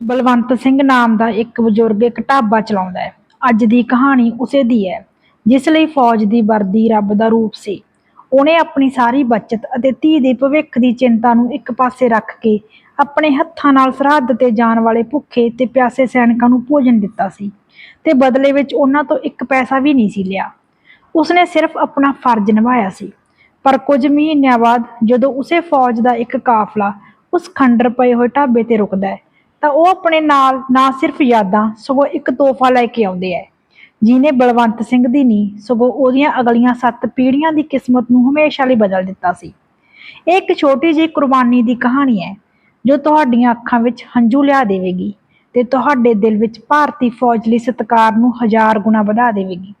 ਬਲਵੰਤ ਸਿੰਘ ਨਾਮ ਦਾ ਇੱਕ ਬਜ਼ੁਰਗ ਇੱਕ ਢਾਬਾ ਚਲਾਉਂਦਾ ਹੈ। ਅੱਜ ਦੀ ਕਹਾਣੀ ਉਸੇ ਦੀ ਹੈ, ਜਿਸ ਲਈ ਫੌਜ ਦੀ ਵਰਦੀ ਰੱਬ ਦਾ ਰੂਪ ਸੀ। ਉਹਨੇ ਆਪਣੀ ਸਾਰੀ ਬਚਤ ਅਤੇ ਧੀ ਦੇ ਭਵਿੱਖ ਦੀ ਚਿੰਤਾ ਨੂੰ ਇੱਕ ਪਾਸੇ ਰੱਖ ਕੇ ਆਪਣੇ ਹੱਥਾਂ ਨਾਲ ਸਰਹੱਦ ਤੇ ਜਾਣ ਵਾਲੇ ਭੁੱਖੇ ਤੇ ਪਿਆਸੇ ਸੈਨਿਕਾਂ ਨੂੰ ਭੋਜਨ ਦਿੱਤਾ ਸੀ ਤੇ ਬਦਲੇ ਵਿੱਚ ਉਹਨਾਂ ਤੋਂ ਇੱਕ ਪੈਸਾ ਵੀ ਨਹੀਂ ਸੀ ਲਿਆ। ਉਸਨੇ ਸਿਰਫ ਆਪਣਾ ਫਰਜ਼ ਨਿਭਾਇਆ ਸੀ। ਪਰ ਕੁਝ ਮਹੀਨਿਆਂ ਬਾਅਦ ਜਦੋਂ ਉਸੇ ਫੌਜ ਦਾ ਇੱਕ ਕਾਫਲਾ ਉਸ ਖੰਡਰ ਪਏ ਹੋਏ ਢਾਬੇ ਤੇ ਰੁਕਦਾ ਹੈ ਤਾਂ ਉਹ ਆਪਣੇ ਨਾਲ ਨਾ ਸਿਰਫ ਯਾਦਾਂ, ਸਗੋਂ ਇੱਕ ਤੋਹਫਾ ਲੈ ਕੇ ਆਉਂਦੇ ਹੈ ਜਿਹਨੇ ਬਲਵੰਤ ਸਿੰਘ ਦੀ ਨਹੀਂ, ਸਗੋਂ ਉਹਦੀਆਂ ਅਗਲੀਆਂ ਸੱਤ ਪੀੜ੍ਹੀਆਂ ਦੀ ਕਿਸਮਤ ਨੂੰ ਹਮੇਸ਼ਾ ਲਈ ਬਦਲ ਦਿੱਤਾ ਸੀ। ਇਹ ਇੱਕ ਛੋਟੀ ਜਿਹੀ ਕੁਰਬਾਨੀ ਦੀ ਕਹਾਣੀ ਹੈ ਜੋ ਤੁਹਾਡੀਆਂ ਅੱਖਾਂ ਵਿੱਚ ਹੰਝੂ ਲਿਆ ਦੇਵੇਗੀ ਤੇ ਤੁਹਾਡੇ ਦਿਲ ਵਿੱਚ ਭਾਰਤੀ ਫੌਜ ਲਈ ਸਤਿਕਾਰ ਨੂੰ ਹਜ਼ਾਰ ਗੁਣਾ ਵਧਾ ਦੇਵੇਗੀ।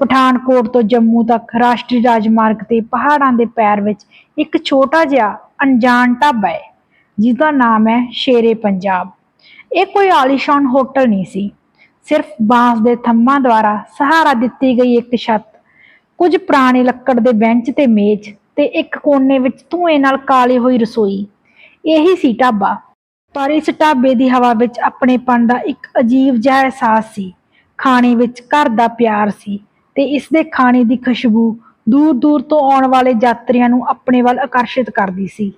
ਪਠਾਨਕੋਟ ਤੋਂ ਜੰਮੂ ਤੱਕ ਰਾਸ਼ਟਰੀ ਰਾਜਮਾਰਗ ਤੇ ਪਹਾੜਾਂ ਦੇ ਪੈਰ ਵਿੱਚ ਇੱਕ ਛੋਟਾ ਜਿਹਾ ਅਣਜਾਣ ਢਾਬਾ ਹੈ ਜਿਹਦਾ ਨਾਮ ਹੈ ਸ਼ੇਰੇ ਪੰਜਾਬ। ਇਹ ਕੋਈ ਆਲੀਸ਼ਾਨ ਹੋਟਲ ਨਹੀਂ ਸੀ। ਸਿਰਫ ਬਾਂਸ ਦੇ ਥੰਮਾਂ ਦੁਆਰਾ ਸਹਾਰਾ ਦਿੱਤੀ ਗਈ ਇੱਕ ਛੱਤ, ਕੁਝ ਪੁਰਾਣੇ ਲੱਕੜ ਦੇ ਬੈਂਚ ਤੇ ਮੇਜ਼ ਤੇ ਇੱਕ ਕੋਨੇ ਵਿੱਚ ਧੂਏ ਨਾਲ ਕਾਲੀ ਹੋਈ ਰਸੋਈ। ਇਹੀ ਸੀ ਢਾਬਾ। ਪਰ ਇਸ ਢਾਬੇ ਦੀ ਹਵਾ ਵਿੱਚ ਆਪਣੇਪਣ ਦਾ ਇੱਕ ਅਜੀਬ ਜਿਹਾ ਅਹਿਸਾਸ ਸੀ। ਖਾਣੇ ਵਿੱਚ ਘਰ ਦਾ ਪਿਆਰ ਸੀ ਤੇ ਇਸ ਦੇ ਖਾਣੇ ਦੀ ਖੁਸ਼ਬੂ ਦੂਰ ਦੂਰ ਤੋਂ ਆਉਣ ਵਾਲੇ ਯਾਤਰੀਆਂ ਨੂੰ ਆਪਣੇ ਵੱਲ ਆਕਰਸ਼ਿਤ ਕਰਦੀ ਸੀ।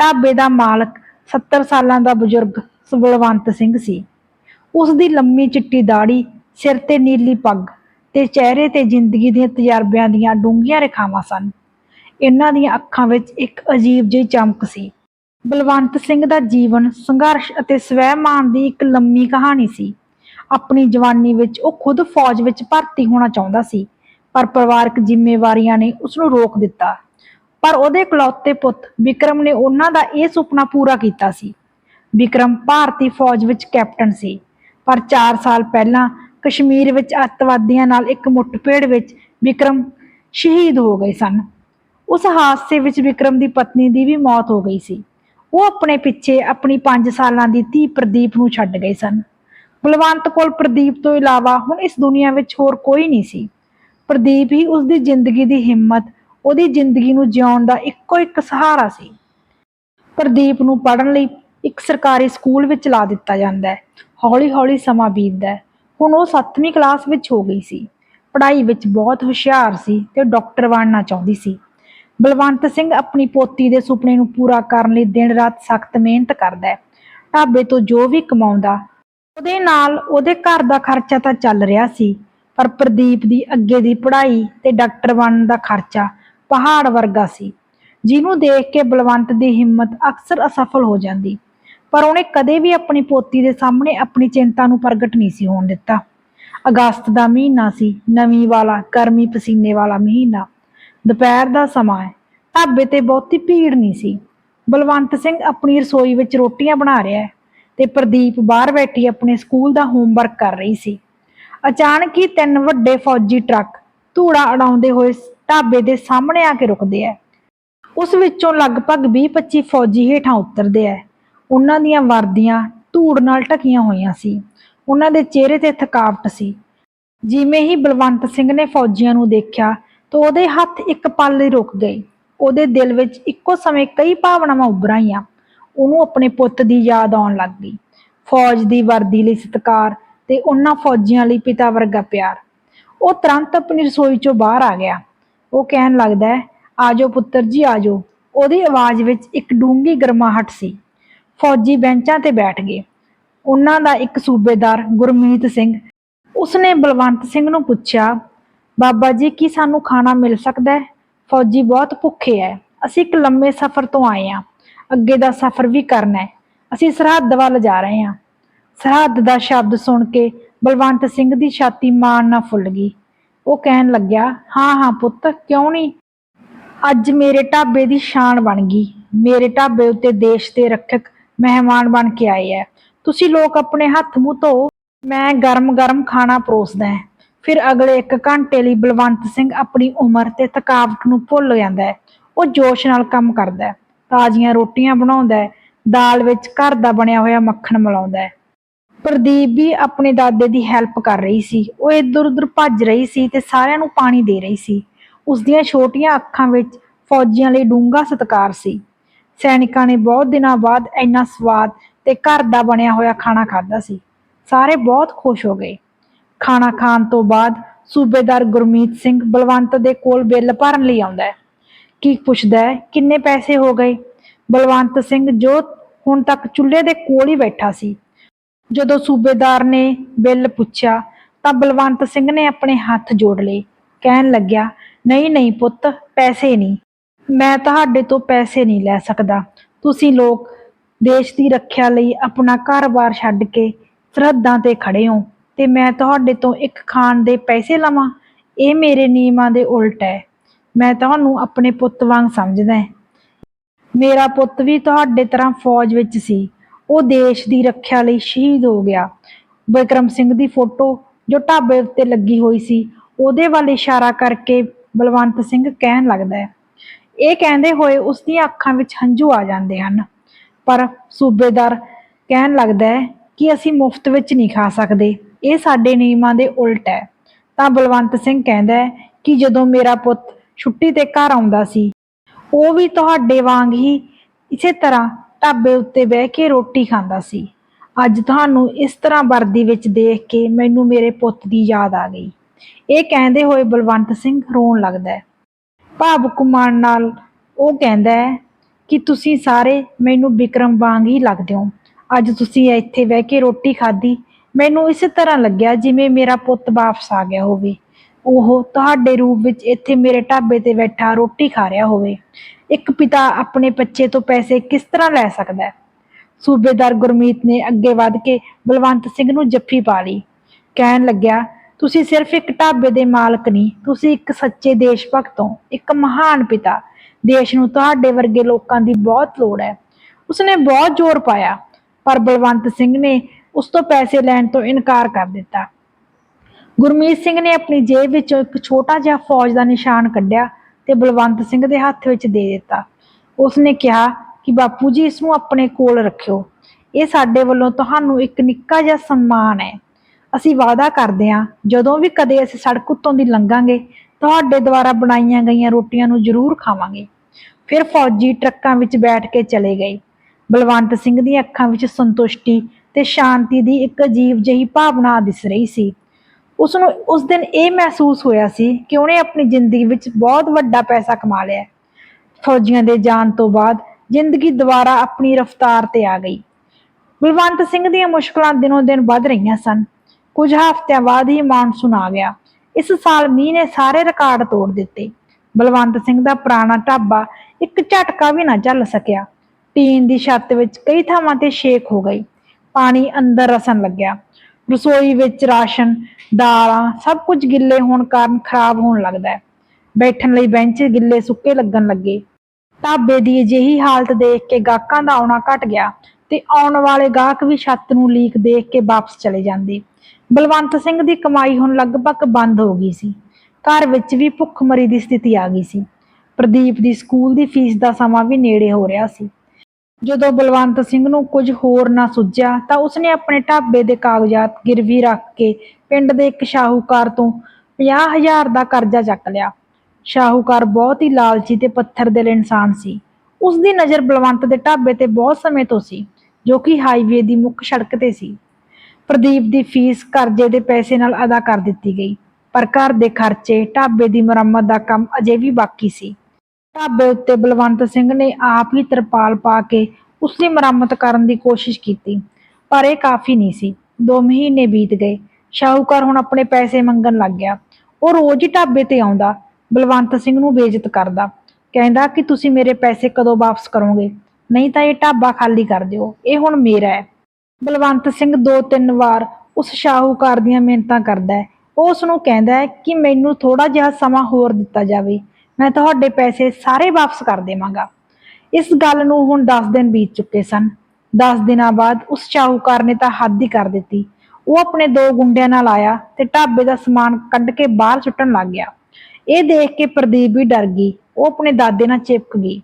ਢਾਬੇ ਦਾ ਮਾਲਕ 70 ਸਾਲਾਂ ਦਾ ਬਜ਼ੁਰਗ ਬਲਵੰਤ ਸਿੰਘ ਸੀ। ਉਸ ਦੀ ਲੰਮੀ ਚਿੱਟੀ ਦਾੜੀ ਸਿਰ ਤੇ ਨੀਲੀ ਪੱਗ ਤੇ ਚਿਹਰੇ ਤੇ ਜ਼ਿੰਦਗੀ ਦੇ ਤਜਰਬਿਆਂ ਦੀਆਂ ਡੂੰਘੀਆਂ ਰੇਖਾਵਾਂ ਸਨ। ਇਹਨਾਂ ਦੀਆਂ ਅੱਖਾਂ ਵਿੱਚ ਇੱਕ ਅਜੀਬ ਜਿਹੀ ਚਮਕ ਸੀ। ਬਲਵੰਤ ਸਿੰਘ ਦਾ ਜੀਵਨ ਸੰਘਰਸ਼ ਅਤੇ ਸਵੈਮਾਨ ਦੀ ਇੱਕ ਲੰਮੀ ਕਹਾਣੀ ਸੀ। ਆਪਣੀ ਜਵਾਨੀ ਵਿੱਚ ਉਹ ਖੁਦ ਫੌਜ ਵਿੱਚ ਭਰਤੀ ਹੋਣਾ ਚਾਹੁੰਦਾ ਸੀ, ਪਰ ਪਰਿਵਾਰਕ ਜ਼ਿੰਮੇਵਾਰੀਆਂ ਨੇ ਉਸ ਨੂੰ ਰੋਕ ਦਿੱਤਾ। ਪਰ ਉਹਦੇ ਇਕਲੌਤੇ ਪੁੱਤ ਵਿਕਰਮ ਨੇ ਉਹਨਾਂ ਦਾ ਇਹ ਸੁਪਨਾ ਪੂਰਾ ਕੀਤਾ ਸੀ। ਵਿਕਰਮ ਭਾਰਤੀ ਫੌਜ ਵਿੱਚ ਕੈਪਟਨ ਸੀ, ਪਰ 4 ਸਾਲ ਪਹਿਲਾਂ ਕਸ਼ਮੀਰ ਵਿੱਚ ਅੱਤਵਾਦੀਆਂ ਨਾਲ ਇੱਕ ਮੁੱਠਭੇੜ ਵਿੱਚ ਵਿਕਰਮ ਸ਼ਹੀਦ ਹੋ ਗਏ ਸਨ। ਉਸ ਹਾਦਸੇ ਵਿੱਚ ਵਿਕਰਮ ਦੀ ਪਤਨੀ ਦੀ ਵੀ ਮੌਤ ਹੋ ਗਈ ਸੀ। ਉਹ ਆਪਣੇ ਪਿੱਛੇ ਆਪਣੀ 5 ਸਾਲਾਂ ਦੀ ਧੀ ਪ੍ਰਦੀਪ ਨੂੰ ਛੱਡ ਗਏ ਸਨ। ਬਲਵੰਤ ਕੋਲ ਪ੍ਰਦੀਪ ਤੋਂ ਇਲਾਵਾ ਹੁਣ ਇਸ ਦੁਨੀਆ ਵਿੱਚ ਹੋਰ ਕੋਈ ਨਹੀਂ ਸੀ। ਪ੍ਰਦੀਪ ਹੀ ਉਸ ਦੀ ਜ਼ਿੰਦਗੀ ਦੀ ਹਿੰਮਤ ਉਹਦੀ ਜ਼ਿੰਦਗੀ ਨੂੰ ਜਿਉਣ ਦਾ ਇੱਕੋ ਇੱਕ ਸਹਾਰਾ ਸੀ। ਪ੍ਰਦੀਪ ਨੂੰ ਪੜ੍ਹਨ ਲਈ ਇੱਕ ਸਰਕਾਰੀ ਸਕੂਲ ਵਿੱਚ ਲਾ ਦਿੱਤਾ ਜਾਂਦਾ ਹੈ। ਹੌਲੀ-ਹੌਲੀ ਸਮਾਂ ਬੀਤਦਾ ਹੈ। ਹੁਣ ਉਹ 7ਵੀਂ ਕਲਾਸ ਵਿੱਚ ਹੋ ਗਈ ਸੀ। ਪੜ੍ਹਾਈ ਵਿੱਚ ਬਹੁਤ ਹੁਸ਼ਿਆਰ ਸੀ ਤੇ ਡਾਕਟਰ ਬਣਨਾ ਚਾਹੁੰਦੀ ਸੀ। ਬਲਵੰਤ ਸਿੰਘ ਆਪਣੀ ਪੋਤੀ ਦੇ ਸੁਪਨੇ ਨੂੰ ਪੂਰਾ ਕਰਨ ਲਈ ਦਿਨ ਰਾਤ ਸਖਤ ਮਿਹਨਤ ਕਰਦਾ ਹੈ। ਢਾਬੇ ਤੋਂ ਜੋ ਵੀ ਕਮਾਉਂਦਾ, ਉਹਦੇ ਨਾਲ ਉਹਦੇ ਘਰ ਦਾ ਖਰਚਾ ਤਾਂ ਚੱਲ ਰਿਹਾ ਸੀ। ਪਰ ਪ੍ਰਦੀਪ ਦੀ ਅੱਗੇ ਦੀ ਪੜ੍ਹਾਈ ਤੇ ਡਾਕਟਰ ਬਣਨ ਦਾ ਖਰਚਾ ਪਹਾੜ ਵਰਗਾ ਸੀ। ਜਿਹਨੂੰ ਦੇਖ ਕੇ ਬਲਵੰਤ ਦੀ ਹਿੰਮਤ ਅਕਸਰ ਅਸਫਲ ਹੋ ਜਾਂਦੀ, ਪਰ ਉਹਨੇ ਕਦੇ ਵੀ ਆਪਣੀ ਪੋਤੀ ਦੇ ਸਾਹਮਣੇ ਆਪਣੀ ਚਿੰਤਾ ਨੂੰ ਪ੍ਰਗਟ ਨਹੀਂ ਸੀ ਹੋਣ ਦਿੱਤਾ। ਅਗਸਤ ਦਾ ਮਹੀਨਾ ਸੀ, ਨਵੀਂ ਵਾਲਾ, ਗਰਮੀ ਪਸੀਨੇ ਵਾਲਾ ਮਹੀਨਾ। ਦੁਪਹਿਰ ਦਾ ਸਮਾਂ ਹੈ, ਢਾਬੇ ਤੇ ਬਹੁਤੀ ਭੀੜ ਨਹੀਂ ਸੀ। ਬਲਵੰਤ ਸਿੰਘ ਆਪਣੀ ਰਸੋਈ ਵਿੱਚ ਰੋਟੀਆਂ ਬਣਾ ਰਿਹਾ ਹੈ ਤੇ ਪ੍ਰਦੀਪ ਬਾਹਰ ਬੈਠੀ ਆਪਣੇ ਸਕੂਲ ਦਾ ਹੋਮਵਰਕ ਕਰ ਰਹੀ ਸੀ। ਅਚਾਨਕ ਹੀ ਤਿੰਨ ਵੱਡੇ ਫੌਜੀ ਟਰੱਕ ਧੂੜਾ ਉਡਾਉਂਦੇ ਹੋਏ ਢਾਬੇ ਦੇ ਸਾਹਮਣੇ ਆ ਕੇ ਰੁਕਦੇ ਆ ਉਸ ਵਿੱਚੋਂ ਲਗਭਗ 20-25 ਫੌਜੀ ਹੇਠਾਂ ਉਤਰਦੇ ਆ ਉਹਨਾਂ ਦੀਆਂ ਵਰਦੀਆਂ ਧੂੜ ਨਾਲ ਢਕੀਆਂ ਹੋਈਆਂ ਸੀ। ਉਹਨਾਂ ਦੇ ਚਿਹਰੇ ਤੇ ਥਕਾਵਟ ਸੀ। ਜਿਵੇਂ ਹੀ ਬਲਵੰਤ ਸਿੰਘ ਨੇ ਫੌਜੀਆਂ ਨੂੰ ਦੇਖਿਆ, ਤਾਂ ਉਹਦੇ ਹੱਥ ਇੱਕ ਪਲ ਲਈ ਰੁਕ ਗਏ। ਉਹਦੇ ਦਿਲ ਵਿੱਚ ਇੱਕੋ ਸਮੇਂ ਕਈ ਭਾਵਨਾਵਾਂ ਉੱਭਰ ਉਹਨੂੰ ਆਪਣੇ ਪੁੱਤ ਦੀ ਯਾਦ ਆਉਣ ਲੱਗ ਗਈ। ਫੌਜ ਦੀ ਵਰਦੀ ਲਈ ਸਤਿਕਾਰ ਤੇ ਉਹਨਾਂ ਫੌਜੀਆਂ ਲਈ ਪਿਤਾ ਵਰਗਾ ਪਿਆਰ। ਉਹ ਤੁਰੰਤ ਆਪਣੀ ਰਸੋਈ ਚੋਂ ਬਾਹਰ ਆ ਗਿਆ। ਉਹ ਕਹਿਣ ਲੱਗਦਾ ਹੈ ਆਜੋ ਪੁੱਤਰ ਜੀ ਆਜੋ ਉਹਦੀ ਆਵਾਜ਼ ਵਿੱਚ ਇੱਕ ਡੂੰਗੀ ਗਰਮਾਹਟ ਸੀ। ਫੌਜੀ ਬੈਂਚਾਂ ਤੇ ਬੈਠ ਗਏ। ਉਹਨਾਂ ਦਾ ਇੱਕ ਸੂਬੇਦਾਰ, ਗੁਰਮੀਤ ਸਿੰਘ। ਉਸਨੇ ਬਲਵੰਤ ਸਿੰਘ ਨੂੰ ਪੁੱਛਿਆ, ਬਾਬਾ ਜੀ, ਕੀ ਸਾਨੂੰ ਖਾਣਾ ਮਿਲ ਸਕਦਾ ਹੈ? ਫੌਜੀ ਬਹੁਤ ਭੁੱਖੇ ਹੈ। ਅਸੀਂ ਇੱਕ ਲੰਮੇ ਸਫ਼ਰ ਤੋਂ ਆਏ ਹਾਂ। ਅੱਗੇ ਦਾ ਸਫ਼ਰ ਵੀ ਕਰਨਾ ਹੈ। ਅਸੀਂ ਸਰਹੱਦ ਵੱਲ ਜਾ ਰਹੇ ਹਾਂ। ਸਰਹੱਦ ਦਾ ਸ਼ਬਦ ਸੁਣ ਕੇ ਬਲਵੰਤ ਸਿੰਘ ਦੀ ਛਾਤੀ ਮਾਣ ਨਾਲ ਫੁੱਲ ਗਈ। ਉਹ ਕਹਿਣ ਲੱਗਿਆ, ਹਾਂ ਹਾਂ ਪੁੱਤ, ਕਿਉਂ ਨਹੀਂ? ਅੱਜ ਮੇਰੇ ਢਾਬੇ ਦੀ ਸ਼ਾਨ ਬਣ ਗਈ। ਮੇਰੇ ਢਾਬੇ ਉੱਤੇ ਦੇਸ਼ ਦੇ ਰੱਖਕ ਮਹਿਮਾਨ ਬਣ ਕੇ ਆਏ ਐ। ਤੁਸੀਂ ਲੋਕ ਆਪਣੇ ਹੱਥ ਮੂੰਹ ਧੋ, ਮੈਂ ਗਰਮ-ਗਰਮ ਖਾਣਾ ਪਰੋਸਦਾ ਹਾਂ ਫਿਰ ਅਗਲੇ 1 ਘੰਟੇ ਲਈ ਬਲਵੰਤ ਸਿੰਘ ਆਪਣੀ ਉਮਰ ਤੇ ਥਕਾਵਟ ਨੂੰ ਭੁੱਲ ਜਾਂਦਾ ਹੈ ਉਹ ਜੋਸ਼ ਨਾਲ ਕੰਮ ਕਰਦਾ ਹੈ ਤਾਜ਼ੀਆਂ ਰੋਟੀਆਂ ਬਣਾਉਂਦਾ ਹੈ ਦਾਲ ਵਿੱਚ ਘਰ ਦਾ ਬਣਿਆ ਹੋਇਆ ਮੱਖਣ ਮਿਲਾਉਂਦਾ ਹੈ ਪ੍ਰਦੀਪ ਵੀ ਆਪਣੇ ਦਾਦੇ ਦੀ ਹੈਲਪ ਕਰ ਰਹੀ ਸੀ। ਉਹ ਇੱਧਰ ਉੱਧਰ ਭੱਜ ਰਹੀ ਸੀ ਤੇ ਸਾਰਿਆਂ ਨੂੰ ਪਾਣੀ ਦੇ ਰਹੀ ਸੀ। ਉਸ ਦੀਆਂ ਛੋਟੀਆਂ ਅੱਖਾਂ ਵਿੱਚ ਫੌਜੀਆਂ ਲਈ ਡੂੰਘਾ ਸਤਿਕਾਰ ਸੀ। ਸੈਨਿਕਾਂ ਨੇ ਬਹੁਤ ਦਿਨਾਂ ਬਾਅਦ ਇੰਨਾ ਸਵਾਦ ਤੇ ਘਰ ਦਾ ਬਣਿਆ ਹੋਇਆ ਖਾਣਾ ਖਾਧਾ ਸੀ। ਸਾਰੇ ਬਹੁਤ ਖੁਸ਼ ਹੋ ਗਏ। ਖਾਣਾ ਖਾਣ ਤੋਂ ਬਾਅਦ ਸੂਬੇਦਾਰ ਗੁਰਮੀਤ ਸਿੰਘ ਬਲਵੰਤ ਦੇ ਕੋਲ ਬਿੱਲ ਭਰਨ ਲਈ ਆਉਂਦਾ ਹੈ। ਕੀ ਪੁੱਛਦਾ ਹੈ, ਕਿੰਨੇ ਪੈਸੇ ਹੋ ਗਏ? ਬਲਵੰਤ ਸਿੰਘ ਜੋ ਹੁਣ ਤੱਕ ਚੁੱਲ੍ਹੇ ਦੇ ਕੋਲ ਹੀ ਬੈਠਾ ਸੀ। ਜਦੋਂ ਸੂਬੇਦਾਰ ਨੇ ਬਿੱਲ ਪੁੱਛਿਆ ਤਾਂ ਬਲਵੰਤ ਸਿੰਘ ਨੇ ਆਪਣੇ ਹੱਥ ਜੋੜ ਲਏ। ਕਹਿਣ ਲੱਗਿਆ, ਨਹੀਂ ਨਹੀਂ ਪੁੱਤ, ਪੈਸੇ ਨਹੀਂ। ਮੈਂ ਤੁਹਾਡੇ ਤੋਂ ਪੈਸੇ ਨਹੀਂ ਲੈ ਸਕਦਾ। ਤੁਸੀਂ ਲੋਕ ਦੇਸ਼ ਦੀ ਰੱਖਿਆ ਲਈ ਆਪਣਾ ਘਰ-ਬਾਰ ਛੱਡ ਕੇ ਸਰਹੱਦਾਂ ਤੇ ਖੜੇ ਹੋ ਤੇ ਮੈਂ ਤੁਹਾਡੇ ਤੋਂ ਇੱਕ ਖਾਣ ਦੇ ਪੈਸੇ ਲਵਾਂ। ਇਹ ਮੇਰੇ ਨਿਯਮਾਂ ਦੇ ਉਲਟ ਹੈ। ਮੈਂ ਤੁਹਾਨੂੰ ਆਪਣੇ ਪੁੱਤ ਵਾਂਗ ਸਮਝਦਾ ਮੇਰਾ ਪੁੱਤ ਵੀ ਤੁਹਾਡੇ ਤਰ੍ਹਾਂ ਫੌਜ ਵਿੱਚ ਸੀ। ਉਹ ਦੇਸ਼ ਦੀ ਰੱਖਿਆ ਲਈ ਸ਼ਹੀਦ ਹੋ ਗਿਆ। ਬਿਕਰਮ ਸਿੰਘ ਦੀ ਫੋਟੋ ਜੋ ਢਾਬੇ ਉੱਤੇ ਲੱਗੀ ਹੋਈ ਸੀ, ਉਹਦੇ ਵੱਲ ਇਸ਼ਾਰਾ ਕਰਕੇ ਬਲਵੰਤ ਸਿੰਘ ਕਹਿਣ ਲੱਗਦਾ ਹੈ। ਇਹ ਕਹਿੰਦੇ ਹੋਏ ਉਸ ਦੀਆਂ ਅੱਖਾਂ ਵਿੱਚ ਹੰਝੂ ਆ ਜਾਂਦੇ ਹਨ। ਪਰ ਸੂਬੇਦਾਰ ਕਹਿਣ ਲੱਗਦਾ ਹੈ ਕਿ ਅਸੀਂ ਮੁਫਤ ਵਿੱਚ ਨਹੀਂ ਖਾ ਸਕਦੇ। ਇਹ ਸਾਡੇ ਨਿਯਮਾਂ ਦੇ ਉਲਟ ਹੈ। ਤਾਂ ਬਲਵੰਤ ਸਿੰਘ ਕਹਿੰਦਾ ਹੈ ਕਿ ਜਦੋਂ ਮੇਰਾ ਪੁੱਤ ਛੁੱਟੀ ਤੇ ਘਰ ਆਉਂਦਾ ਸੀ, ਉਹ ਵੀ ਤੁਹਾਡੇ ਵਾਂਗ ਹੀ ਇਸੇ ਤਰ੍ਹਾਂ ਢਾਬੇ ਉੱਤੇ ਬਹਿ ਕੇ ਰੋਟੀ ਖਾਂਦਾ ਸੀ। ਅੱਜ ਤੁਹਾਨੂੰ ਇਸ ਤਰ੍ਹਾਂ ਵਰਦੀ ਵਿੱਚ ਦੇਖ ਕੇ ਮੈਨੂੰ ਮੇਰੇ ਪੁੱਤ ਦੀ ਯਾਦ ਆ ਗਈ। ਇਹ ਕਹਿੰਦੇ ਹੋਏ ਬਲਵੰਤ ਸਿੰਘ ਰੋਣ ਲੱਗਦਾ ਹੈ। ਭਾਵੁਕ ਮਨ ਨਾਲ ਉਹ ਕਹਿੰਦਾ ਹੈ ਕਿ ਤੁਸੀਂ ਸਾਰੇ ਮੈਨੂੰ ਵਿਕਰਮ ਵਾਂਗ ਹੀ ਲੱਗਦੇ ਹੋ। ਅੱਜ ਤੁਸੀਂ ਇੱਥੇ ਬਹਿ ਕੇ ਰੋਟੀ ਖਾਧੀ। ਮੈਨੂੰ ਇਸੇ ਤਰ੍ਹਾਂ ਲੱਗਿਆ ਜਿਵੇਂ ਮੇਰਾ ਪੁੱਤ ਵਾਪਸ ਆ ਗਿਆ ਹੋਵੇ। ਉਹ ਤੁਹਾਡੇ ਰੂਪ ਵਿੱਚ ਇੱਥੇ ਮੇਰੇ ਢਾਬੇ ਤੇ ਬੈਠਾ ਰੋਟੀ ਖਾ ਰਿਹਾ ਹੋਵੇ। ਇੱਕ ਪਿਤਾ ਆਪਣੇ ਬੱਚੇ ਤੋਂ ਪੈਸੇ ਕਿਸ ਤਰ੍ਹਾਂ ਲੈ ਸਕਦਾ ਹੈ? ਸੂਬੇਦਾਰ ਗੁਰਮੀਤ ਨੇ ਅੱਗੇ ਵੱਧ ਕੇ ਬਲਵੰਤ ਸਿੰਘ ਨੂੰ ਜੱਫੀ ਪਾ ਲਈ। ਕਹਿਣ ਲੱਗਿਆ, ਤੁਸੀਂ ਸਿਰਫ ਇੱਕ ਢਾਬੇ ਦੇ ਮਾਲਕ ਨਹੀਂ, ਤੁਸੀਂ ਇੱਕ ਸੱਚੇ ਦੇਸ਼ ਭਗਤ ਹੋ, ਇੱਕ ਮਹਾਨ ਪਿਤਾ। ਦੇਸ਼ ਨੂੰ ਤੁਹਾਡੇ ਵਰਗੇ ਲੋਕਾਂ ਦੀ ਬਹੁਤ ਲੋੜ ਹੈ। ਉਸਨੇ ਬਹੁਤ ਜ਼ੋਰ ਪਾਇਆ, ਪਰ ਬਲਵੰਤ ਸਿੰਘ ਨੇ ਉਸ ਤੋਂ ਪੈਸੇ ਲੈਣ ਤੋਂ ਇਨਕਾਰ ਕਰ ਦਿੱਤਾ। ਗੁਰਮੀਤ ਸਿੰਘ ਨੇ ਆਪਣੀ ਜੇਬ ਵਿੱਚੋਂ ਇੱਕ ਛੋਟਾ ਜਿਹਾ ਫੌਜ ਦਾ ਨਿਸ਼ਾਨ ਕੱਢਿਆ ਤੇ ਬਲਵੰਤ ਸਿੰਘ ਦੇ ਹੱਥ ਵਿੱਚ ਦੇ ਦਿੱਤਾ। ਉਸਨੇ ਕਿਹਾ ਕਿ, ਬਾਪੂ ਜੀ, ਇਸ ਨੂੰ ਆਪਣੇ ਕੋਲ ਰੱਖਿਓ। ਇਹ ਸਾਡੇ ਵੱਲੋਂ ਤੁਹਾਨੂੰ ਇੱਕ ਨਿੱਕਾ ਜਿਹਾ ਸਨਮਾਨ ਹੈ। ਅਸੀਂ ਵਾਅਦਾ ਕਰਦੇ ਹਾਂ, ਜਦੋਂ ਵੀ ਕਦੇ ਅਸੀਂ ਸੜਕ ਉੱਤੋਂ ਦੀ ਲੰਘਾਂਗੇ, ਤੁਹਾਡੇ ਦੁਆਰਾ ਬਣਾਈਆਂ ਗਈਆਂ ਰੋਟੀਆਂ ਨੂੰ ਜ਼ਰੂਰ ਖਾਵਾਂਗੇ। ਫਿਰ ਫੌਜੀ ਟਰੱਕਾਂ ਵਿੱਚ ਬੈਠ ਕੇ ਚਲੇ ਗਏ। ਬਲਵੰਤ ਸਿੰਘ ਦੀਆਂ ਅੱਖਾਂ ਵਿੱਚ ਸੰਤੁਸ਼ਟੀ ਤੇ ਸ਼ਾਂਤੀ ਦੀ ਇੱਕ ਅਜੀਬ ਜਿਹੀ ਭਾਵਨਾ ਦਿਸ ਰਹੀ ਸੀ। ਉਸ ਨੂੰ ਉਸ ਦਿਨ ਇਹ ਮਹਿਸੂਸ ਹੋਇਆ ਸੀ ਕਿ ਉਹਨੇ ਆਪਣੀ ਜ਼ਿੰਦਗੀ ਵਿੱਚ ਬਹੁਤ ਵੱਡਾ ਪੈਸਾ ਕਮਾ ਲਿਆ। ਫੌਜੀਆਂ ਦੇ ਜਾਣ ਤੋਂ ਬਾਅਦ ਜ਼ਿੰਦਗੀ ਦੁਬਾਰਾ ਆਪਣੀ ਰਫ਼ਤਾਰ ਤੇ ਆ ਗਈ। ਬਲਵੰਤ ਸਿੰਘ ਦੀਆਂ ਮੁਸ਼ਕਲਾਂ ਦਿਨੋਂ ਦਿਨ ਵੱਧ ਰਹੀਆਂ ਸਨ। ਕੁਝ ਹਫ਼ਤਿਆਂ ਬਾਅਦ ਹੀ ਮਾਨਸੂਨ ਆ ਗਿਆ। ਇਸ ਸਾਲ ਮੀਂਹ ਨੇ ਸਾਰੇ ਰਿਕਾਰਡ ਤੋੜ ਦਿੱਤੇ। ਬਲਵੰਤ ਸਿੰਘ ਦਾ ਪੁਰਾਣਾ ਢਾਬਾ ਇੱਕ ਝਟਕਾ ਵੀ ਨਾ ਝੱਲ ਸਕਿਆ। ਟੀਨ ਦੀ ਛੱਤ ਵਿੱਚ ਕਈ ਥਾਵਾਂ ਤੇ ਛੇਕ ਹੋ ਗਈ। ਪਾਣੀ ਅੰਦਰ ਰਸਣ ਲੱਗਿਆ। ਰਸੋਈ ਵਿੱਚ ਰਾਸ਼ਨ, ਦਾਲਾਂ, ਸਭ ਕੁਝ ਗਿੱਲੇ ਹੋਣ ਕਾਰਨ ਖਰਾਬ ਹੋਣ ਲੱਗਦਾ ਹੈ। ਬੈਠਣ ਲਈ ਬੈਂਚ ਗਿੱਲੇ ਸੁੱਕੇ ਲੱਗਣ ਲੱਗੇ। ਢਾਬੇ ਦੀ ਅਜਿਹੀ ਹਾਲਤ ਦੇਖ ਕੇ ਗਾਹਕਾਂ ਦਾ ਆਉਣਾ ਘਟ ਗਿਆ ਤੇ ਆਉਣ ਵਾਲੇ ਗਾਹਕ ਵੀ ਛੱਤ ਨੂੰ ਲੀਕ ਦੇਖ ਕੇ ਵਾਪਸ ਚਲੇ ਜਾਂਦੇ। ਬਲਵੰਤ ਸਿੰਘ ਦੀ ਕਮਾਈ ਹੁਣ ਲਗਭਗ ਬੰਦ ਹੋ ਗਈ ਸੀ। ਘਰ ਵਿੱਚ ਵੀ ਭੁੱਖਮਰੀ ਦੀ ਸਥਿਤੀ ਆ ਗਈ ਸੀ। ਪ੍ਰਦੀਪ ਦੀ ਸਕੂਲ ਦੀ ਫੀਸ ਦਾ ਸਮਾਂ ਵੀ ਨੇੜੇ ਹੋ ਰਿਹਾ ਸੀ। ਜਦੋਂ ਬਲਵੰਤ ਸਿੰਘ ਨੂੰ ਕੁਝ ਹੋਰ ਨਾ ਸੁੱਝਿਆ ਤਾਂ ਉਸਨੇ ਆਪਣੇ ਢਾਬੇ ਦੇ ਕਾਗਜ਼ਾਤ ਗਿਰਵੀ ਰੱਖ ਕੇ ਪਿੰਡ ਦੇ ਇੱਕ ਸ਼ਾਹੂਕਾਰ ਤੋਂ 50000 ਦਾ ਕਰਜ਼ਾ ਚੱਕ ਲਿਆ। ਸ਼ਾਹੂਕਾਰ ਬਹੁਤ ਹੀ ਲਾਲਚੀ ਤੇ ਪੱਥਰ ਦਿਲ ਇਨਸਾਨ ਸੀ। ਉਸ ਦੀ ਨਜ਼ਰ ਬਲਵੰਤ ਦੇ ਢਾਬੇ ਤੇ ਬਹੁਤ ਸਮੇਂ ਤੋਂ ਸੀ, ਜੋ ਕਿ ਹਾਈਵੇ ਦੀ ਮੁੱਖ ਸੜਕ ਤੇ ਸੀ। ਪ੍ਰਦੀਪ ਦੀ ਫੀਸ ਕਰਜ਼ੇ ਦੇ ਪੈਸੇ ਨਾਲ ਅਦਾ ਕਰ ਦਿੱਤੀ ਗਈ, ਪਰ ਘਰ ਦੇ ਖਰਚੇ ਢਾਬੇ ਦੀ ਮੁਰੰਮਤ ਦਾ ਕੰਮ ਅਜੇ ਵੀ ਬਾਕੀ ਸੀ। ਢਾਬੇ ਉੱਤੇ ਬਲਵੰਤ ਸਿੰਘ ਨੇ ਆਪ ਹੀ ਤਰਪਾਲ ਪਾ ਕੇ ਉਸ ਦੀ ਮੁਰੰਮਤ ਕਰਨ ਦੀ ਕੋਸ਼ਿਸ਼ ਕੀਤੀ, ਪਰ ਇਹ ਕਾਫੀ ਨਹੀਂ ਸੀ। 2 ਮਹੀਨੇ ਬੀਤ ਗਏ। ਸ਼ਾਹੂਕਾਰ ਹੁਣ ਆਪਣੇ ਪੈਸੇ ਮੰਗਣ ਲੱਗ ਗਿਆ। ਉਹ ਰੋਜ਼ ਹੀ ਢਾਬੇ ਤੇ ਆਉਂਦਾ, ਬਲਵੰਤ ਸਿੰਘ ਨੂੰ ਬੇਇੱਜ਼ਤ ਕਰਦਾ। ਕਹਿੰਦਾ ਕਿ ਤੁਸੀਂ ਮੇਰੇ ਪੈਸੇ ਕਦੋਂ ਵਾਪਸ ਕਰੋਗੇ? ਨਹੀਂ ਤਾਂ ਇਹ ਢਾਬਾ ਖਾਲੀ ਕਰ ਦਿਓ। ਇਹ ਹੁਣ ਮੇਰਾ ਹੈ। ਬਲਵੰਤ ਸਿੰਘ ਦੋ ਤਿੰਨ ਵਾਰ ਉਸ ਸ਼ਾਹੂਕਾਰ ਦੀਆਂ ਮਿਹਨਤਾਂ ਕਰਦਾ ਹੈ। ਉਹ ਉਸ ਨੂੰ ਕਹਿੰਦਾ ਹੈ ਕਿ ਮੈਨੂੰ ਥੋੜਾ ਜਿਹਾ ਸਮਾਂ ਹੋਰ ਦਿੱਤਾ ਜਾਵੇ। ਮੈਂ ਤੁਹਾਡੇ ਪੈਸੇ ਸਾਰੇ ਵਾਪਸ ਕਰ ਦੇਵਾਂਗਾ। ਇਸ ਗੱਲ ਨੂੰ ਹੁਣ 10 ਦਿਨ ਬੀਤ ਚੁੱਕੇ ਸਨ। 10 ਦਿਨਾਂ ਬਾਅਦ ਉਸ ਸ਼ਾਹੂਕਾਰ ਨੇ ਤਾਂ ਹੱਦ ਹੀ ਕਰ ਦਿੱਤੀ। ਉਹ ਆਪਣੇ ਦੋ ਗੁੰਡਿਆਂ ਨਾਲ ਆਇਆ ਤੇ ਢਾਬੇ ਦਾ ਸਮਾਨ ਕੱਢ ਕੇ ਬਾਹਰ ਸੁੱਟਣ ਲੱਗ ਗਿਆ। ਇਹ ਦੇਖ ਕੇ ਪ੍ਰਦੀਪ ਵੀ ਡਰ ਗਈ। ਉਹ ਆਪਣੇ ਦਾਦੇ ਨਾਲ ਚਿਪਕ ਗਈ।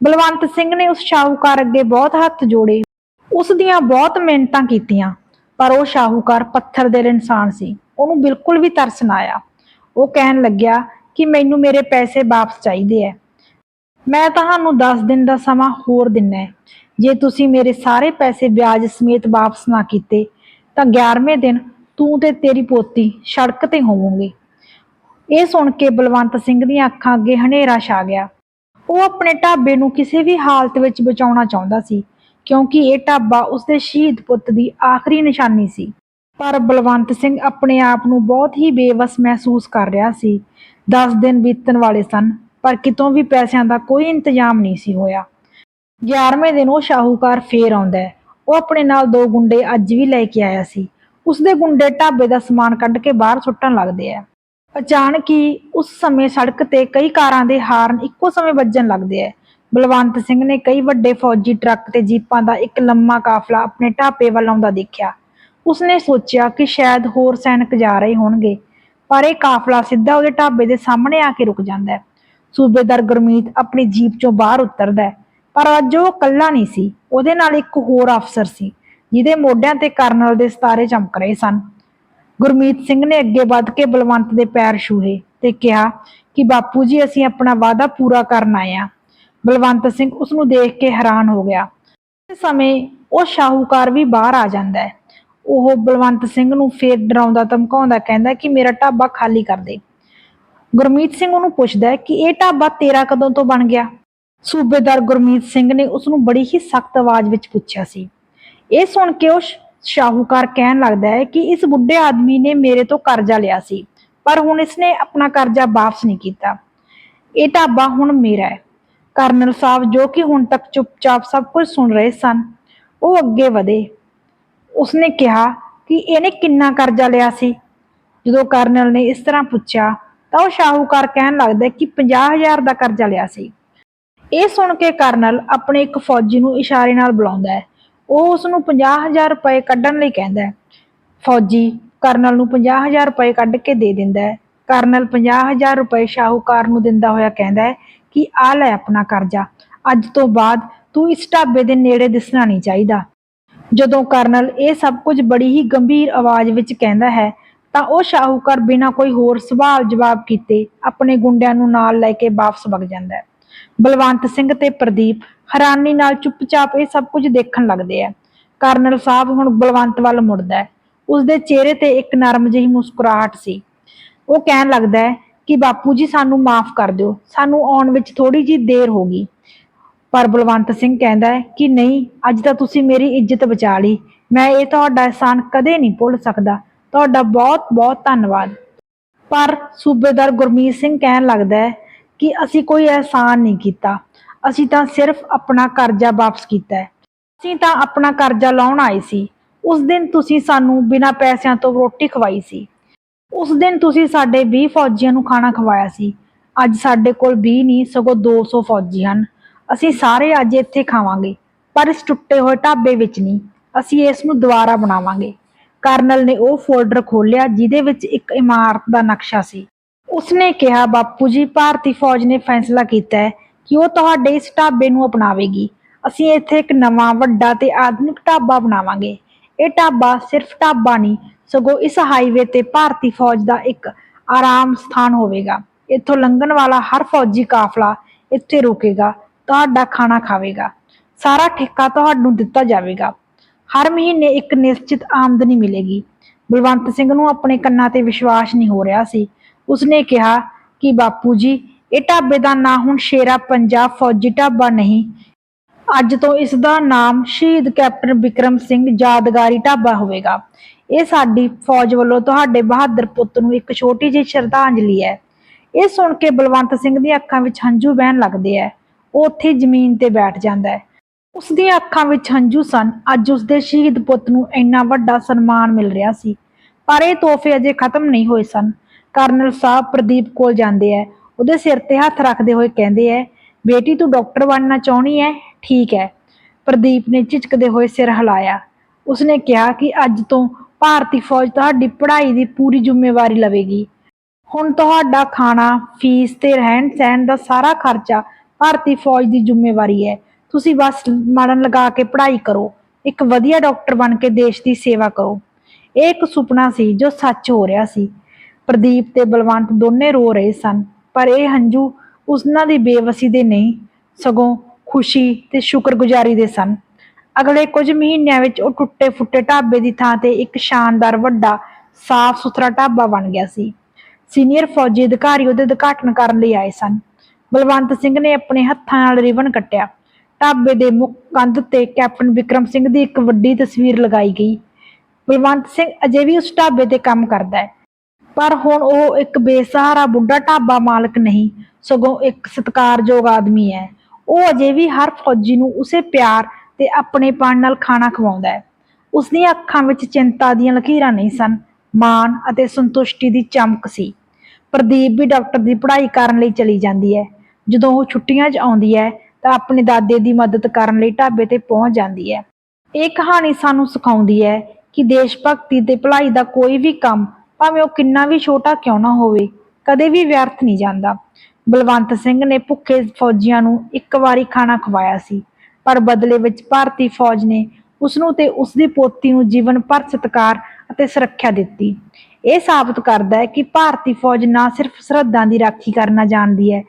ਬਲਵੰਤ ਸਿੰਘ ਨੇ ਉਸ ਸ਼ਾਹੂਕਾਰ ਅੱਗੇ ਬਹੁਤ ਹੱਥ ਜੋੜੇ। ਉਸ ਦੀਆਂ ਬਹੁਤ ਮਿਹਨਤਾਂ ਕੀਤੀਆਂ, ਪਰ ਉਹ ਸ਼ਾਹੂਕਾਰ ਪੱਥਰ ਦਿਲ ਇਨਸਾਨ ਸੀ। ਉਹਨੂੰ ਬਿਲਕੁਲ ਵੀ ਤਰਸ ਨਾ ਆਇਆ। ਉਹ ਕਹਿਣ ਲੱਗਿਆ ਕਿ ਮੈਨੂੰ ਮੇਰੇ ਪੈਸੇ ਵਾਪਸ ਚਾਹੀਦੇ ਐ। ਮੈਂ ਤੁਹਾਨੂੰ 10 ਦਿਨ ਦਾ ਸਮਾਂ ਹੋਰ ਦਿੰਨਾ ਹੈ ਜੇ ਤੁਸੀਂ ਮੇਰੇ ਸਾਰੇ ਪੈਸੇ ਵਿਆਜ ਸਮੇਤ ਵਾਪਸ ਨਾ ਕੀਤੇ, ਤਾਂ 11ਵੇਂ ਦਿਨ ਤੂੰ ਤੇ ਤੇਰੀ ਪੋਤੀ ਸੜਕ ਤੇ ਹੋਵੋਗੇ। ਇਹ ਸੁਣ ਕੇ ਬਲਵੰਤ ਸਿੰਘ ਦੀਆਂ ਅੱਖਾਂ ਅੱਗੇ ਹਨੇਰਾ ਛਾ ਗਿਆ। ਉਹ ਆਪਣੇ ਢਾਬੇ ਨੂੰ ਕਿਸੇ ਵੀ ਹਾਲਤ ਵਿੱਚ ਬਚਾਉਣਾ ਚਾਹੁੰਦਾ ਸੀ, ਕਿਉਂਕਿ ਇਹ ਢਾਬਾ ਉਸਦੇ ਸ਼ਹੀਦ ਪੁੱਤ ਦੀ ਆਖਰੀ ਨਿਸ਼ਾਨੀ ਸੀ। ਪਰ ਬਲਵੰਤ ਸਿੰਘ ਆਪਣੇ ਆਪ ਨੂੰ ਬਹੁਤ ਹੀ ਬੇਵਸ ਮਹਿਸੂਸ ਕਰ ਰਿਹਾ ਸੀ 10 ਦਿਨ ਬੀਤਣ ਵਾਲੇ ਸਨ, ਪਰ ਕਿਤੋਂ ਵੀ ਪੈਸਿਆਂ ਦਾ ਕੋਈ ਇੰਤਜ਼ਾਮ ਨਹੀਂ ਸੀ ਹੋਇਆ। 11ਵੇਂ ਦਿਨ ਉਹ ਸ਼ਾਹੂਕਾਰ ਫੇਰ ਆਉਂਦਾ ਹੈ। ਉਹ ਆਪਣੇ ਨਾਲ ਦੋ ਗੁੰਡੇ ਅੱਜ ਵੀ ਲੈ ਕੇ ਆਇਆ ਸੀ। ਉਸਦੇ ਗੁੰਡੇ ਢਾਬੇ ਦਾ ਸਮਾਨ ਕੱਢ ਕੇ ਬਾਹਰ ਸੁੱਟਣ ਲੱਗਦੇ ਆ ਅਚਾਨਕ ਹੀ ਉਸ ਸਮੇਂ ਸੜਕ ਤੇ ਕਈ ਕਾਰਾਂ ਦੇ ਹਾਰਨ ਇੱਕੋ ਸਮੇਂ ਵੱਜਣ ਲੱਗਦੇ ਆ ਬਲਵੰਤ ਸਿੰਘ ਨੇ ਕਈ ਵੱਡੇ ਫੌਜੀ ਟਰੱਕ ਤੇ ਜੀਪਾਂ ਦਾ ਇੱਕ ਲੰਮਾ ਕਾਫਲਾ ਆਪਣੇ ਢਾਬੇ ਵੱਲ ਆਉਂਦਾ ਦੇਖਿਆ। ਉਸਨੇ ਸੋਚਿਆ ਕਿ ਸ਼ਾਇਦ ਹੋਰ ਸੈਨਿਕ ਜਾ ਰਹੇ ਹੋਣਗੇ। ਪਰ ਇਹ ਕਾਫਲਾ ਸਿੱਧਾ ਉਹਦੇ ਢਾਬੇ ਦੇ ਸਾਹਮਣੇ ਆ ਕੇ ਰੁਕ ਜਾਂਦਾ ਹੈ। ਸੂਬੇਦਾਰ ਗੁਰਮੀਤ ਆਪਣੀ ਜੀਪ ਚੋਂ ਬਾਹਰ ਉਤਰਦਾ ਹੈ, ਪਰ ਅੱਜ ਉਹ ਇਕੱਲਾ ਨਹੀਂ ਸੀ, ਉਹਦੇ ਨਾਲ ਇੱਕ ਹੋਰ ਅਫਸਰ ਸੀ, ਜਿਹਦੇ ਮੋਢਿਆਂ ਤੇ ਕਰਨਲ ਦੇ ਸਿਤਾਰੇ ਚਮਕ ਰਹੇ ਸਨ। ਗੁਰਮੀਤ ਸਿੰਘ ਨੇ ਅੱਗੇ ਵੱਧ ਕੇ ਬਲਵੰਤ ਦੇ ਪੈਰ ਛੂਹੇ ਤੇ ਕਿਹਾ ਕਿ, ਬਾਪੂ ਜੀ, ਅਸੀਂ ਆਪਣਾ ਵਾਅਦਾ ਪੂਰਾ ਕਰਨ ਆਏ ਹਾਂ। ਬਲਵੰਤ ਸਿੰਘ ਉਸ ਨੂੰ ਦੇਖ ਕੇ ਹੈਰਾਨ ਹੋ ਗਿਆ। ਇਸ ਸਮੇਂ ਉਹ ਸ਼ਾਹੂਕਾਰ ਵੀ ਬਾਹਰ ਆ ਜਾਂਦਾ ਹੈ। ਉਹ ਬਲਵੰਤ ਸਿੰਘ ਨੂੰ ਫੇਰ ਡਰਾਉਂਦਾ, ਧਮਕਾਉਂਦਾ, ਕਹਿੰਦਾ ਕਿ ਮੇਰਾ ਢਾਬਾ ਖਾਲੀ ਕਰ ਦੇ। ਗੁਰਮੀਤ ਸਿੰਘ ਉਹਨੂੰ ਪੁੱਛਦਾ ਹੈ ਕਿ ਇਹ ਢਾਬਾ ਤੇਰਾ ਕਦੋਂ ਤੋਂ ਬਣ ਗਿਆ? ਸੂਬੇਦਾਰ ਗੁਰਮੀਤ ਸਿੰਘ ਨੇ ਉਸ ਨੂੰ ਬੜੀ ਹੀ ਸਖਤ ਆਵਾਜ਼ ਵਿੱਚ ਪੁੱਛਿਆ ਸੀ। ਇਹ ਸੁਣ ਕੇ ਉਹ ਸ਼ਾਹੂਕਾਰ ਕਹਿਣ ਲੱਗਦਾ ਹੈ ਕਿ ਇਸ ਬੁੱਢੇ ਆਦਮੀ ਨੇ ਮੇਰੇ ਤੋਂ ਕਰਜ਼ਾ ਲਿਆ ਸੀ, ਪਰ ਹੁਣ ਇਸਨੇ ਆਪਣਾ ਕਰਜ਼ਾ ਵਾਪਸ ਨਹੀਂ ਕੀਤਾ। ਇਹ ਢਾਬਾ ਹੁਣ ਮੇਰਾ ਹੈ। ਕਰਨਲ ਸਾਹਿਬ ਜੋ ਕਿ ਹੁਣ ਤੱਕ ਚੁੱਪਚਾਪ ਸਭ ਕੁਝ ਸੁਣ ਰਹੇ ਸਨ, ਉਹ ਅੱਗੇ ਵਧੇ। ਉਸਨੇ ਕਿਹਾ ਕਿ ਇਹਨੇ ਕਿੰਨਾ ਕਰਜ਼ਾ ਲਿਆ ਸੀ? ਜਦੋਂ ਕਰਨਲ ਨੇ ਇਸ ਤਰ੍ਹਾਂ ਪੁੱਛਿਆ, ਤਾਂ ਉਹ ਸ਼ਾਹੂਕਾਰ ਕਹਿਣ ਲੱਗਦਾ ਕਿ 50000 ਦਾ ਕਰਜ਼ਾ ਲਿਆ ਸੀ। ਇਹ ਸੁਣ ਕੇ ਕਰਨਲ ਆਪਣੇ ਇੱਕ ਫੌਜੀ ਨੂੰ ਇਸ਼ਾਰੇ ਨਾਲ ਬੁਲਾਉਂਦਾ ਹੈ। ਉਹ ਉਸ ਨੂੰ 50000 ਰੁਪਏ ਕੱਢਣ ਲਈ ਕਹਿੰਦਾ ਹੈ। ਫੌਜੀ ਕਰਨਲ ਨੂੰ 50000 ਰੁਪਏ ਕੱਢ ਕੇ ਦੇ ਦਿੰਦਾ ਹੈ। ਕਰਨਲ 50000 ਰੁਪਏ ਸ਼ਾਹੂਕਾਰ ਨੂੰ ਦਿੰਦਾ ਹੋਇਆ ਕਹਿੰਦਾ ਹੈ ਕਿ ਆ ਲੈ ਆਪਣਾ ਕਰਜ਼ਾ। ਅੱਜ ਤੋਂ ਬਾਅਦ ਤੂੰ ਇਸ ਢਾਬੇ ਦੇ ਨੇੜੇ ਦਿਸਣਾ ਨਹੀਂ ਚਾਹੀਦਾ। ਜਦੋਂ ਕਰਨਲ ਇਹ ਸਭ ਕੁਝ ਬੜੀ ਹੀ ਗੰਭੀਰ ਆਵਾਜ਼ ਵਿੱਚ ਕਹਿੰਦਾ ਹੈ, ਤਾਂ ਉਹ ਸ਼ਾਹੂਕਾਰ ਬਿਨਾਂ ਕੋਈ ਹੋਰ ਸਵਾਲ ਜਵਾਬ ਕੀਤੇ ਆਪਣੇ ਗੁੰਡਿਆਂ ਨੂੰ ਨਾਲ ਲੈ ਕੇ ਵਾਪਸ ਵਗ ਜਾਂਦਾ ਹੈ। ਬਲਵੰਤ ਸਿੰਘ ਤੇ ਪ੍ਰਦੀਪ ਹੈਰਾਨੀ ਨਾਲ ਚੁੱਪਚਾਪ ਇਹ ਸਭ ਕੁਝ ਦੇਖਣ ਲੱਗਦੇ ਆ ਕਰਨਲ ਸਾਹਿਬ ਹੁਣ ਬਲਵੰਤ ਵੱਲ ਮੁੜਦਾ ਹੈ। ਉਸਦੇ ਚਿਹਰੇ ਤੇ ਇੱਕ ਨਰਮ ਜਿਹੀ ਮੁਸਕਰਾਹਟ ਸੀ। ਉਹ ਕਹਿਣ ਲੱਗਦਾ ਹੈ ਕਿ ਬਾਪੂ ਜੀ ਸਾਨੂੰ ਮਾਫ ਕਰ ਦਿਓ, ਸਾਨੂੰ ਆਉਣ ਵਿੱਚ ਥੋੜੀ ਜਿਹੀ ਦੇਰ ਹੋ ਗਈ। ਪਰ ਬਲਵੰਤ ਸਿੰਘ ਕਹਿੰਦਾ ਹੈ ਕਿ ਨਹੀਂ, ਅੱਜ ਤਾਂ ਤੁਸੀਂ ਮੇਰੀ ਇੱਜ਼ਤ ਬਚਾ ਲਈ। ਮੈਂ ਇਹ ਤੁਹਾਡਾ ਅਹਿਸਾਨ ਕਦੇ ਨਹੀਂ ਭੁੱਲ ਸਕਦਾ। ਤੁਹਾਡਾ ਬਹੁਤ ਬਹੁਤ ਧੰਨਵਾਦ। ਪਰ ਸੂਬੇਦਾਰ ਗੁਰਮੀਤ ਸਿੰਘ ਕਹਿਣ ਲੱਗਦਾ ਹੈ ਕਿ ਅਸੀਂ ਕੋਈ ਅਹਿਸਾਨ ਨਹੀਂ ਕੀਤਾ। ਅਸੀਂ ਤਾਂ ਸਿਰਫ ਆਪਣਾ ਕਰਜ਼ਾ ਵਾਪਸ ਕੀਤਾ ਹੈ। ਅਸੀਂ ਤਾਂ ਆਪਣਾ ਕਰਜ਼ਾ ਲਾਉਣ ਆਏ ਸੀ। ਉਸ ਦਿਨ ਤੁਸੀਂ ਸਾਨੂੰ ਬਿਨਾਂ ਪੈਸਿਆਂ ਤੋਂ ਰੋਟੀ ਖਵਾਈ ਸੀ। ਉਸ ਦਿਨ ਤੁਸੀਂ ਸਾਡੇ 20 ਫੌਜੀਆਂ ਨੂੰ ਖਾਣਾ ਖਵਾਇਆ ਸੀ। ਅੱਜ ਸਾਡੇ ਕੋਲ 20 ਨਹੀਂ, ਸਗੋਂ 200 ਫੌਜੀ ਹਨ। ਅਸੀਂ ਸਾਰੇ ਅੱਜ ਇੱਥੇ ਖਾਵਾਂਗੇ, ਪਰ ਇਸ ਟੁੱਟੇ ਹੋਏ ਢਾਬੇ ਵਿੱਚ ਨਹੀਂ, ਅਸੀਂ ਇਸ ਨੂੰ ਦੁਬਾਰਾ ਬਣਾਵਾਂਗੇ। ਕਰਨਲ ਨੇ ਉਹ ਫੋਲਡਰ ਖੋਲ੍ਹਿਆ ਜਿਹਦੇ ਵਿੱਚ ਇੱਕ ਇਮਾਰਤ ਦਾ ਨਕਸ਼ਾ ਸੀ। ਉਸਨੇ ਕਿਹਾ, ਬਾਪੂ ਜੀ, ਭਾਰਤੀ ਫੌਜ ਨੇ ਫੈਸਲਾ ਕੀਤਾ ਹੈ ਕਿ ਉਹ ਤੁਹਾਡੇ ਇਸ ਢਾਬੇ ਨੂੰ ਅਪਣਾਵੇਗੀ। ਅਸੀਂ ਇੱਥੇ ਇੱਕ ਨਵਾਂ, ਵੱਡਾ ਤੇ ਆਧੁਨਿਕ ਢਾਬਾ ਬਣਾਵਾਂਗੇ। ਇਹ ਢਾਬਾ ਸਿਰਫ ਢਾਬਾ ਨਹੀਂ, ਸਗੋਂ ਇਸ ਹਾਈਵੇ ਤੇ ਭਾਰਤੀ ਫੌਜ ਦਾ ਇੱਕ ਆਰਾਮ ਸਥਾਨ ਹੋਵੇਗਾ। ਇੱਥੋਂ ਲੰਘਣ ਵਾਲਾ ਹਰ ਫੌਜੀ ਕਾਫਲਾ ਇੱਥੇ ਰੁਕੇਗਾ। ਤੁਹਾਡਾ ਖਾਣਾ ਖਾਵੇਗਾ। ਸਾਰਾ ਠੇਕਾ ਤੁਹਾਨੂੰ ਦਿੱਤਾ ਜਾਵੇਗਾ। ਹਰ ਮਹੀਨੇ ਇੱਕ ਨਿਸ਼ਚਿਤ ਆਮਦਨੀ ਮਿਲੇਗੀ। ਬਲਵੰਤ ਸਿੰਘ ਨੂੰ ਆਪਣੇ ਕੰਨਾਂ ਤੇ ਵਿਸ਼ਵਾਸ ਨਹੀਂ ਹੋ ਰਿਹਾ ਸੀ। ਉਸਨੇ ਕਿਹਾ ਕਿ, ਬਾਪੂ ਜੀ, ਇਹ ਢਾਬੇ ਦਾ ਨਾਂ ਹੁਣ ਸ਼ੇਰਾ ਪੰਜਾਬ ਫੌਜੀ ਢਾਬਾ ਨਹੀਂ। ਅੱਜ ਤੋਂ ਇਸ ਦਾ ਨਾਮ ਸ਼ਹੀਦ ਕੈਪਟਨ ਵਿਕਰਮ ਸਿੰਘ ਯਾਦਗਾਰੀ ਢਾਬਾ ਹੋਵੇਗਾ। ਇਹ ਸਾਡੀ ਫੌਜ ਵੱਲੋਂ ਤੁਹਾਡੇ ਬਹਾਦਰ ਪੁੱਤ ਨੂੰ ਇੱਕ ਛੋਟੀ ਜਿਹੀ ਸ਼ਰਧਾਂਜਲੀ ਹੈ। ਇਹ ਸੁਣ ਕੇ ਬਲਵੰਤ ਸਿੰਘ ਦੀਆਂ ਅੱਖਾਂ ਵਿੱਚ ਹੰਝੂ ਵਹਿਣ ਲੱਗਦੇ ਹੈ। ਉਹ ਉੱਥੇ ਜ਼ਮੀਨ ਤੇ ਬੈਠ ਜਾਂਦਾ ਹੈ। ਉਸ ਦੀਆਂ ਅੱਖਾਂ ਵਿੱਚ ਹੰਝੂ ਸਨ। ਅੱਜ ਉਸ ਦੇ ਸ਼ਹੀਦ ਪੁੱਤ ਨੂੰ ਇੰਨਾ ਵੱਡਾ ਸਨਮਾਨ ਮਿਲ ਰਿਹਾ ਸੀ। ਪਰ ਇਹ ਤੋਹਫੇ ਅਜੇ ਖਤਮ ਨਹੀਂ ਹੋਏ ਸਨ। ਕਰਨਲ ਸਾਹਿਬ ਪ੍ਰਦੀਪ ਕੋਲ ਜਾਂਦੇ ਐ ਉਹਦੇ ਸਿਰ ਤੇ ਹੱਥ ਰੱਖਦੇ ਹੋਏ ਕਹਿੰਦੇ ਐ ਬੇਟੀ, ਤੂੰ ਡਾਕਟਰ ਬਣਨਾ ਚਾਹੁੰਦੀ ਐ ਠੀਕ ਹੈ। ਪ੍ਰਦੀਪ ਨੇ ਝਿਜਕਦੇ ਹੋਏ ਸਿਰ ਹਿਲਾਇਆ। ਉਸਨੇ ਕਿਹਾ ਕਿ ਅੱਜ ਤੋਂ ਭਾਰਤੀ ਫੌਜ ਤੁਹਾਡੀ ਪੜ੍ਹਾਈ ਦੀ ਪੂਰੀ ਜ਼ਿੰਮੇਵਾਰੀ ਲਵੇਗੀ। ਹੁਣ ਤੁਹਾਡਾ ਖਾਣਾ, ਫੀਸ ਤੇ ਰਹਿਣ ਸਹਿਣ ਦਾ ਸਾਰਾ ਖਰਚਾ ਭਾਰਤੀ ਫੌਜ ਦੀ ਜ਼ਿੰਮੇਵਾਰੀ ਹੈ। ਤੁਸੀਂ ਬਸ ਮਰਨ ਲਗਾ ਕੇ ਪੜ੍ਹਾਈ ਕਰੋ। ਇੱਕ ਵਧੀਆ ਡਾਕਟਰ ਬਣ ਕੇ ਦੇਸ਼ ਦੀ ਸੇਵਾ ਕਰੋ। ਇਹ ਇੱਕ ਸੁਪਨਾ ਸੀ ਜੋ ਸੱਚ ਹੋ ਰਿਹਾ ਸੀ। ਪ੍ਰਦੀਪ ਤੇ ਬਲਵੰਤ ਦੋਨੇ ਰੋ ਰਹੇ ਸਨ, ਪਰ ਇਹ ਹੰਝੂ ਉਸਨਾਂ ਦੀ ਬੇਵਸੀ ਦੇ ਨਹੀਂ, ਸਗੋਂ ਖੁਸ਼ੀ ਤੇ ਸ਼ੁਕਰਗੁਜ਼ਾਰੀ ਦੇ ਸਨ। ਅਗਲੇ ਕੁਝ ਮਹੀਨਿਆਂ ਵਿੱਚ ਉਹ ਟੁੱਟੇ ਫੁੱਟੇ ਢਾਬੇ ਦੀ ਥਾਂ ਤੇ ਇੱਕ ਸ਼ਾਨਦਾਰ ਵੱਡਾ ਸਾਫ਼ ਸੁਥਰਾ ਢਾਬਾ ਬਣ ਗਿਆ ਸੀ। ਸੀਨੀਅਰ ਫੌਜੀ ਅਧਿਕਾਰੀ ਉਹਦੇ ਉਦਘਾਟਨ ਕਰਨ ਲਈ ਆਏ ਸਨ। ਬਲਵੰਤ ਸਿੰਘ ਨੇ ਆਪਣੇ ਹੱਥਾਂ ਨਾਲ ਰਿਬਨ ਕੱਟਿਆ। ਢਾਬੇ ਦੇ ਮੁੱਖ ਕੰਧ ਤੇ ਕੈਪਟਨ ਵਿਕਰਮ ਸਿੰਘ ਦੀ ਇੱਕ ਵੱਡੀ ਤਸਵੀਰ ਲਗਾਈ ਗਈ। ਬਲਵੰਤ ਸਿੰਘ ਅਜੇ ਵੀ ਉਸ ਢਾਬੇ ਤੇ ਕੰਮ ਕਰਦਾ ਹੈ। ਪਰ ਹੁਣ ਉਹ ਇੱਕ ਬੇਸਹਾਰਾ ਬੁੱਢਾ ਢਾਬਾ ਮਾਲਕ ਨਹੀਂ, ਸਗੋਂ ਇੱਕ ਸਤਿਕਾਰਯੋਗ ਆਦਮੀ ਹੈ। ਉਹ ਅਜੇ ਵੀ ਹਰ ਫੌਜੀ ਨੂੰ ਉਸੇ ਪਿਆਰ ਤੇ ਆਪਣੇਪਣ ਨਾਲ ਖਾਣਾ ਖਵਾਉਂਦਾ ਹੈ। ਉਸ ਦੀਆਂ ਅੱਖਾਂ ਵਿੱਚ ਚਿੰਤਾ ਦੀਆਂ ਲਕੀਰਾਂ ਨਹੀਂ ਸਨ, ਮਾਣ ਅਤੇ ਸੰਤੁਸ਼ਟੀ ਦੀ ਚਮਕ ਸੀ। ਪ੍ਰਦੀਪ ਵੀ ਡਾਕਟਰ ਦੀ ਪੜ੍ਹਾਈ ਕਰਨ ਲਈ ਚਲੀ ਜਾਂਦੀ ਹੈ। ਜਦੋਂ ਉਹ ਛੁੱਟੀਆਂ 'ਚ ਆਉਂਦੀ ਹੈ, ਤਾਂ ਆਪਣੇ ਦਾਦੇ ਦੀ ਮਦਦ ਕਰਨ ਲਈ ਢਾਬੇ ਤੇ ਪਹੁੰਚ ਜਾਂਦੀ ਹੈ। ਇਹ ਕਹਾਣੀ ਸਾਨੂੰ ਸਿਖਾਉਂਦੀ ਹੈ ਕਿ ਦੇਸ਼ ਭਗਤੀ ਤੇ ਭਲਾਈ ਦਾ ਕੋਈ ਵੀ ਕੰਮ, ਭਾਵੇਂ ਉਹ ਕਿੰਨਾ ਵੀ ਛੋਟਾ ਕਿਉਂ ਨਾ ਹੋਵੇ, ਕਦੇ ਵੀ ਵਿਅਰਥ ਨਹੀਂ ਜਾਂਦਾ। ਬਲਵੰਤ ਸਿੰਘ ਨੇ ਭੁੱਖੇ ਫੌਜੀਆਂ ਨੂੰ ਇੱਕ ਵਾਰੀ ਖਾਣਾ ਖਵਾਇਆ ਸੀ, ਪਰ ਬਦਲੇ ਵਿੱਚ ਭਾਰਤੀ ਫੌਜ ਨੇ ਉਸ ਨੂੰ ਤੇ ਉਸ ਦੀ ਪੋਤੀ ਨੂੰ ਜੀਵਨ ਭਰ ਸਤਿਕਾਰ ਅਤੇ ਸੁਰੱਖਿਆ ਦਿੱਤੀ। ਇਹ ਸਾਬਤ ਕਰਦਾ ਹੈ ਕਿ ਭਾਰਤੀ ਫੌਜ ਨਾ ਸਿਰਫ ਸਰਹੱਦਾਂ ਦੀ ਰਾਖੀ ਕਰਨਾ ਜਾਣਦੀ ਹੈ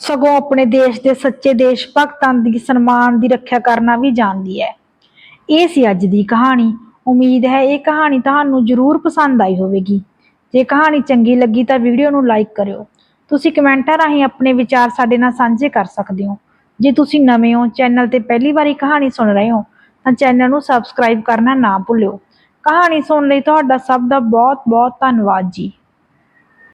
ਸਗੋਂ ਆਪਣੇ ਦੇਸ਼ ਦੇ ਸੱਚੇ ਦੇਸ਼ ਭਗਤਾਂ ਦੀ ਸਨਮਾਨ ਦੀ ਰੱਖਿਆ ਕਰਨਾ ਵੀ ਜਾਣਦੀ ਹੈ। ਇਹ ਸੀ ਅੱਜ ਦੀ ਕਹਾਣੀ। ਉਮੀਦ ਹੈ ਇਹ ਕਹਾਣੀ ਤੁਹਾਨੂੰ ਜ਼ਰੂਰ ਪਸੰਦ ਆਈ ਹੋਵੇਗੀ। ਜੇ ਕਹਾਣੀ ਚੰਗੀ ਲੱਗੀ ਤਾਂ ਵੀਡੀਓ ਨੂੰ ਲਾਈਕ ਕਰਿਓ। ਤੁਸੀਂ ਕਮੈਂਟਾਂ ਰਾਹੀਂ ਆਪਣੇ ਵਿਚਾਰ ਸਾਡੇ ਨਾਲ ਸਾਂਝੇ ਕਰ ਸਕਦੇ ਹੋ। ਜੇ ਤੁਸੀਂ ਨਵੇਂ ਹੋ, ਚੈਨਲ ਤੇ ਪਹਿਲੀ ਵਾਰੀ ਕਹਾਣੀ ਸੁਣ ਰਹੇ ਹੋ, ਤਾਂ ਚੈਨਲ ਨੂੰ ਸਬਸਕ੍ਰਾਈਬ ਕਰਨਾ ਨਾ ਭੁੱਲਿਓ। ਕਹਾਣੀ ਸੁਣਨ ਲਈ ਤੁਹਾਡਾ ਸਭ ਦਾ ਬਹੁਤ ਬਹੁਤ ਧੰਨਵਾਦ ਜੀ।